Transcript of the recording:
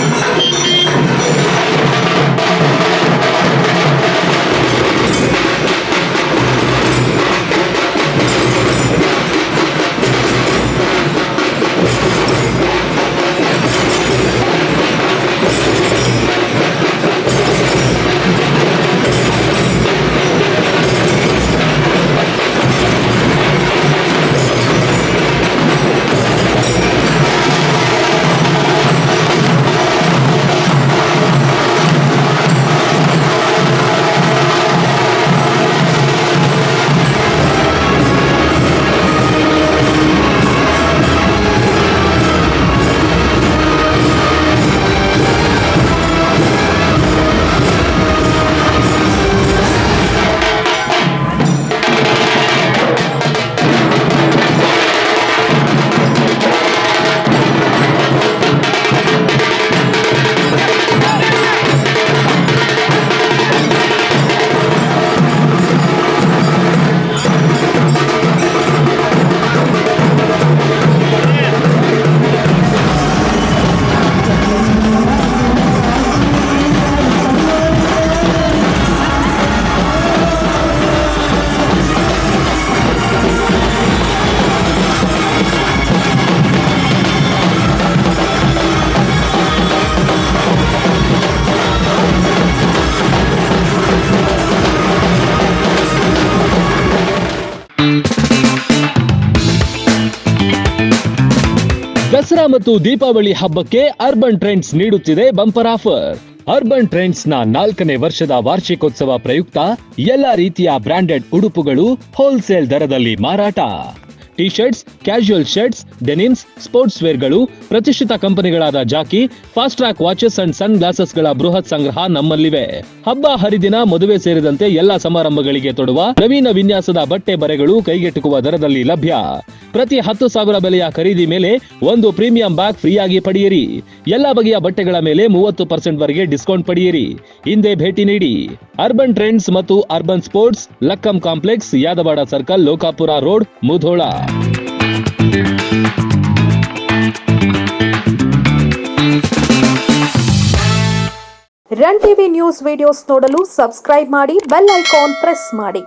Oh. ಮತ್ತು ದೀಪಾವಳಿ ಹಬ್ಬಕ್ಕೆ urban trends ನೀಡುತ್ತಿದೆ ಬಂಪರ್ ಆಫರ್ ಅರ್ಬನ್ ಟ್ರೆಂಡ್ಸ್ನ ನಾಲ್ಕನೇ ವರ್ಷದ ವಾರ್ಷಿಕೋತ್ಸವ ಪ್ರಯುಕ್ತ ಎಲ್ಲಾ ರೀತಿಯ ಬ್ರಾಂಡೆಡ್ ಉಡುಪುಗಳು ಹೋಲ್ಸೇಲ್ ದರದಲ್ಲಿ ಮಾರಾಟ. T shirts casual shirts denims sports ವೇರ್ಗಳು ಪ್ರತಿಷ್ಠಿತ ಕಂಪನಿಗಳಾದ Jockey Fastrack watches and sun ಗ್ಲಾಸಸ್ಗಳ ಬೃಹತ್ ಸಂಗ್ರಹ ನಮ್ಮಲ್ಲಿವೆ. ಹಬ್ಬ ಹರಿದಿನ ಮದುವೆ ಸೇರಿದಂತೆ ಎಲ್ಲಾ ಸಮಾರಂಭಗಳಿಗೆ ತೊಡುವ ನವೀನ ವಿನ್ಯಾಸದ ಬಟ್ಟೆ ಬರೆಗಳು ಕೈಗೆಟುಕುವ ದರದಲ್ಲಿ ಲಭ್ಯ. ಪ್ರತಿ ಹತ್ತು ಸಾವಿರ ಬೆಲೆಯ ಖರೀದಿ ಮೇಲೆ ಒಂದು ಪ್ರೀಮಿಯಂ ಬ್ಯಾಗ್ ಫ್ರೀಯಾಗಿ ಪಡೆಯಿರಿ. ಎಲ್ಲಾ ಬಗೆಯ ಬಟ್ಟೆಗಳ ಮೇಲೆ ಮೂವತ್ತು ಪರ್ಸೆಂಟ್ ವರೆಗೆ ಡಿಸ್ಕೌಂಟ್ ಪಡೆಯಿರಿ. ಹಿಂದೆ ಭೇಟಿ ನೀಡಿ. ಅರ್ಬನ್ ಟ್ರೆಂಡ್ಸ್ ಮತ್ತು urban sports, Lakkam complex, Yadawad circle, Lokapur road, Mudhol. Run TV news videos ನೋಡಲು ಸಬ್ಸ್ಕ್ರೈಬ್ ಮಾಡಿ, ಬೆಲ್ ಐಕಾನ್ ಪ್ರೆಸ್ ಮಾಡಿ.